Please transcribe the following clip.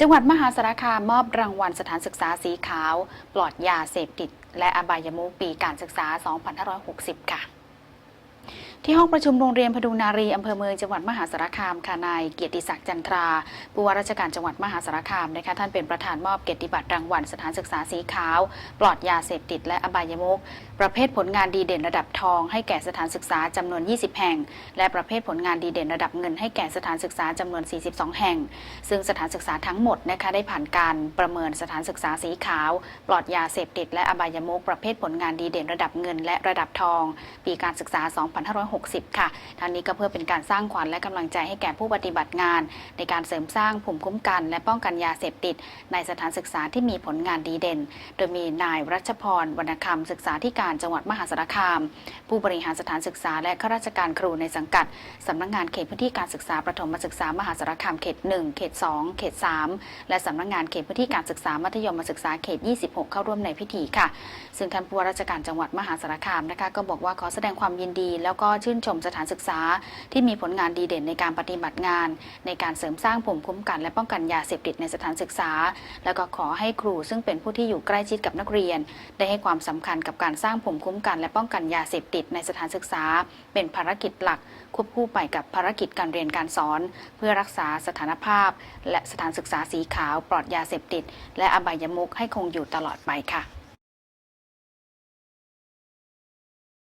จังหวัดมหาสารคามมอบรางวัลสถานศึกษาสีขาว ปลอดยาเสพติด และอบายมุขปีการศึกษา 2560 ค่ะ ที่ห้องประชุมโรงเรียนพดุงนารีอำเภอเมืองจังหวัดมหาสารคามค่ะนายเกียรติศักดิ์จันทราผู้ว่าราชการจังหวัดมหาสารคามนะคะท่านเป็นประธานมอบเกียรติบัตรรางวัลสถานศึกษาสีขาว ปลอดยาเสพติดและอบายมุขประเภทผลงานดีเด่นระดับทอง ให้แก่สถานศึกษาจำนวน 20 แห่ง และประเภทผลงานดีเด่นระดับเงิน ให้แก่สถานศึกษาจำนวน 42 แห่ง ซึ่งสถานศึกษาทั้งหมดนะคะได้ผ่านการประเมินสถานศึกษาสีขาว ปลอดยาเสพติดและอบายมุขประเภทผลงานดีเด่นระดับเงิน และระดับทอง ปีการศึกษา 2560 60 ค่ะทางนี้ก็เพื่อเป็นการสร้างขวัญและกำลังใจให้แก่ผู้ปฏิบัติงาน ในการเสริมสร้างภูมิคุ้มกัน และป้องกันยาเสพติด ในสถานศึกษาที่มีผลงานดีเด่น โดยมีนายรัชพรวรรณคำศึกษาธิการจังหวัดมหาสารคาม ผู้บริหารสถานศึกษาและข้าราชการครูในสังกัดสำนักงานเขตพื้นที่การศึกษาประถมศึกษามหาสารคามเขต 1 เขต 2 เขต 3 และสำนักงานเขตพื้นที่การศึกษามัธยมศึกษาเขต 26 เข้าร่วมในพิธีค่ะ ซึ่งท่านผู้ว่าราชการจังหวัดมหาสารคามนะคะ ก็บอกว่าขอแสดงความยินดีแล้วก็ชื่นชมสถานศึกษา ที่มีผลงานดีเด่นในการปฏิบัติงาน ในการเสริมสร้างภูมิคุ้มกันและป้องกันยาเสพติดในสถานศึกษา แล้วก็ขอให้ครูซึ่งเป็นผู้ที่อยู่ใกล้ชิดกับนักเรียน ได้ให้ความสำคัญกับการสร้างภูมิคุ้มกัน และป้องกันยาเสพติดในสถานศึกษา เป็นภารกิจหลัก ควบคู่ไปกับภารกิจการเรียนการสอน เพื่อรักษาสถานภาพ และสถานศึกษาสีขาวปลอดยาเสพติด และอบายมุขให้คงอยู่ตลอดไปค่ะ